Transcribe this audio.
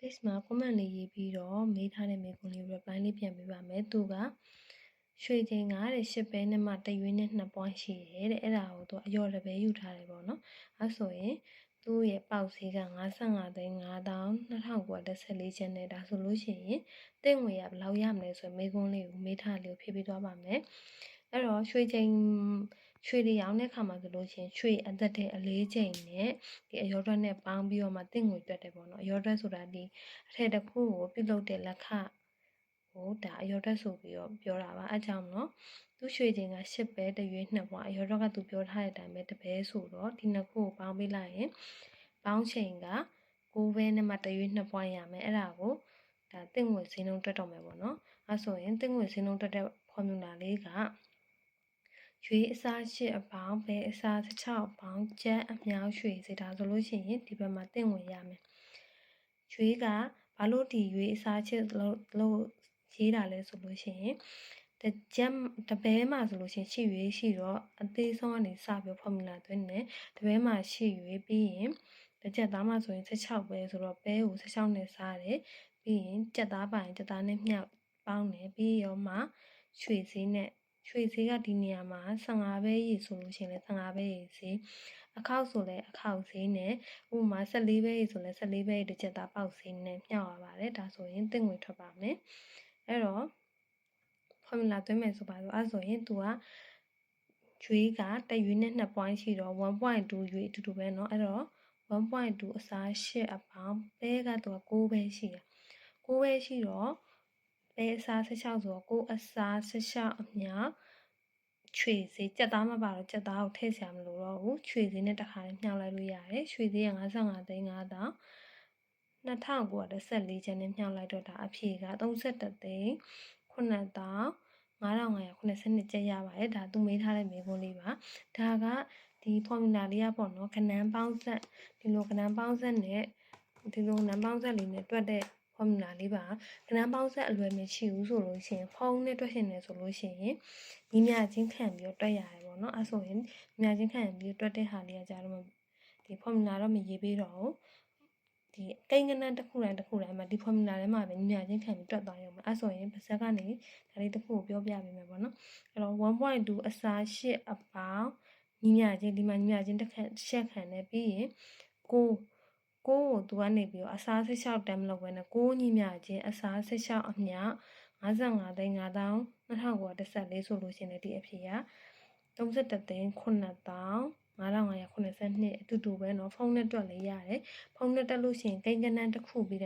page မှာ comment လေးရေးပြီးတော့မေးထားတဲ့မေးခွန်းလေး reply လေးပြန်ပေးပါမယ်သူကရွှေချိန်ကတဲ့ရှစ်ပဲနဲ့မှတရွေးနဲ့2 point ရှိတယ်တဲ့အဲ့ဒါကိုသူအယော်တစ်ပဲယူထားတယ်ပေါ့နော်အဲ့ဆိုရင်သူ့ရဲ့ပေါက်ဈေးက55သိန်း9914ကျန်နဲ့ဒါဆိုလို့ရှိရင်တင့်ငွေကဘယ်လောက်ရမလဲဆိုရင်မေးခွန်းလေးကိုမေးထားလေးကိုဖြည့်ပေးသွားပါမယ်အဲ့တော့ရွှေချိန် ရွှေတွေရောင်းတဲ့ခါမှာဆိုလို့ရှိရင်ရွှေအသက်တဲ့အလေးချိန်နဲ့ဒီအယော်ထွက်နဲ့ပေါင်းပြီးတော့မှတင့်ငွေတွက်တယ်ပေါ့နော်အယော်ထွက်ဆိုတာဒီအထက်တစ်ခုကိုပြုတ်လုပ်တဲ့လက်ခဟိုဒါအယော်ထွက်ဆိုပြီးတော့ပြောတာပါအဲကြောင့်နော်သူရွှေချိန်က10ပဲတရွေး2ပွားအယော်ထွက်ကသူပြောထားတဲ့အတိုင်းပဲတပဲဆိုတော့ဒီနှစ်ခုကိုပေါင်းပေးလိုက်ရင်ပေါင်းချိန်က6ပဲနဲ့မှတရွေး2ပွားရမယ်အဲ့ဒါကိုဒါတင့်ငွေဈေးနှုန်းတွက်တော့မယ်ပေါ့နော်အဲဆိုရင်တင့်ငွေဈေးနှုန်းတွက်တဲ့ formula လေးက ရွေးအစားရှစ်အပေါင်းပဲအစား16အပေါင်းကျန်းအမြောက်ရွှေစေတာဆိုလို့ရှိရင်ဒီဘက်မှာတင့်ဝင်ရမယ်ရွေးကဘာလို့ဒီရွေးအစားချစ်လို့လို့ရေးတာလဲဆိုလို့ရှိရင်တကြက်တပဲမှာဆိုလို့ရှိရင်ရှိရွေးရှိတော့အသေးဆုံးကနေစပြီး formula သွင်းတယ်တပဲမှာရှိရွေးပြီးရင်တကြက်သားမှာဆိုရင်16ပဲဆိုတော့ပဲကို16နဲ့စားတယ်ပြီးရင်ကြက်သားပိုင်ကြက်သားနဲ့မြောက်ပေါင်းတယ်ပြီးရောမှရွှေစည်းနဲ့ ရွှေဈေးကဒီနေရာမှာ15ပဲရည်ဆိုလို့ရှိရင်လည်း15ပဲရည်ဈေးအခောက်ဆိုလည်းအခောက်ဈေးနဲ့ဥပမာ14ပဲရည်ဆိုလည်း14ပဲရည်တစ်ချက်သားပေါက်ဈေးနဲ့မျှောက်ရပါတယ်ဒါဆိုရင်တင့်ငွေထွက်ပါမယ်အဲ့တော့ formula သွင်းမယ်ဆိုပါတော့အဲ့ဆိုရင် तू ကကျွေးကတရွေးနဲ့2 point ရှိတော့1.2ရွေးအတူတူပဲเนาะအဲ့တော့1.2အစား8အပေါင်းပဲကသူက6ပဲရှိတာ6ပဲရှိတော့ ပဲအစား16ဆိုတော့6အစား16အမြောက်ချွေဈေးကြက်သားမပါတော့ကြက်သားကိုထည့်ဆရာမလို့တော့ဘူးချွေဈေးနဲ့တခါလေးမြှောက်လိုက်လို့ရတယ်ချွေဈေးက55သိန်း5000 2914ကျန်နဲ့မြှောက်လိုက်တော့ဒါအဖြေက31သိန်း9000 9582ကျက်ရပါတယ်ဒါသူမေးထားတဲ့မေးခွန်းလေးပါဒါကဒီ formula လေးကပေါ့နော်ခဏန်းပေါင်းဆက်ဒီလိုခဏန်းပေါင်းဆက်နဲ့ဒီလိုနံပေါင်းဆက်လေးနဲ့တွက်တဲ့ formula လေးပါခဏန်းပေါင်းဆက်အလွယ်မရှိဘူးဆိုလို့ရှိရင်ဖုန်းနဲ့တွက်ရှင်နေဆိုလို့ရှိရင်ညီမြချင်းခံပြီးတော့တွက်ရတယ်ပေါ့နော်အဲဆိုရင်ညီမြချင်းခံပြီးတွက်တဲ့ဟာလေးကကြာတော့ဒီ formula တော့မရေးပေးတော့ဘူးဒီကိန်းကနန်းတစ်ခုတိုင်းတစ်ခုတိုင်းမှာဒီ formula ထဲမှာပဲညီမြချင်းခံပြီးတွက်သွားရအောင်အဲဆိုရင်ပါဇက်ကနေဒါလေးတစ်ခုကိုပြောပြပေးမယ်ပေါ့နော်အဲ့တော့1.2အစား8အပေါင်းညီမြချင်းဒီမှာညီမြချင်းတစ်ခက်ရှက်ခံနေပြီးရင်ကို ကိုကိုသူကနေပြီးတော့အစား16တန်းမလောက်ပဲနဲ့ကိုညီမြချင်းအစား16အမြ55သိန်း9000 2914ဆိုလို့ရှိရင်ဒီအဖြေက31သိန်း9000 9582အတူတူပဲเนาะဖုန်းနဲ့တွက်လေးရတယ်ဖုန်းနဲ့တက်လို့ရှိရင်ကိန်းကနန်းတစ်ခုပြီး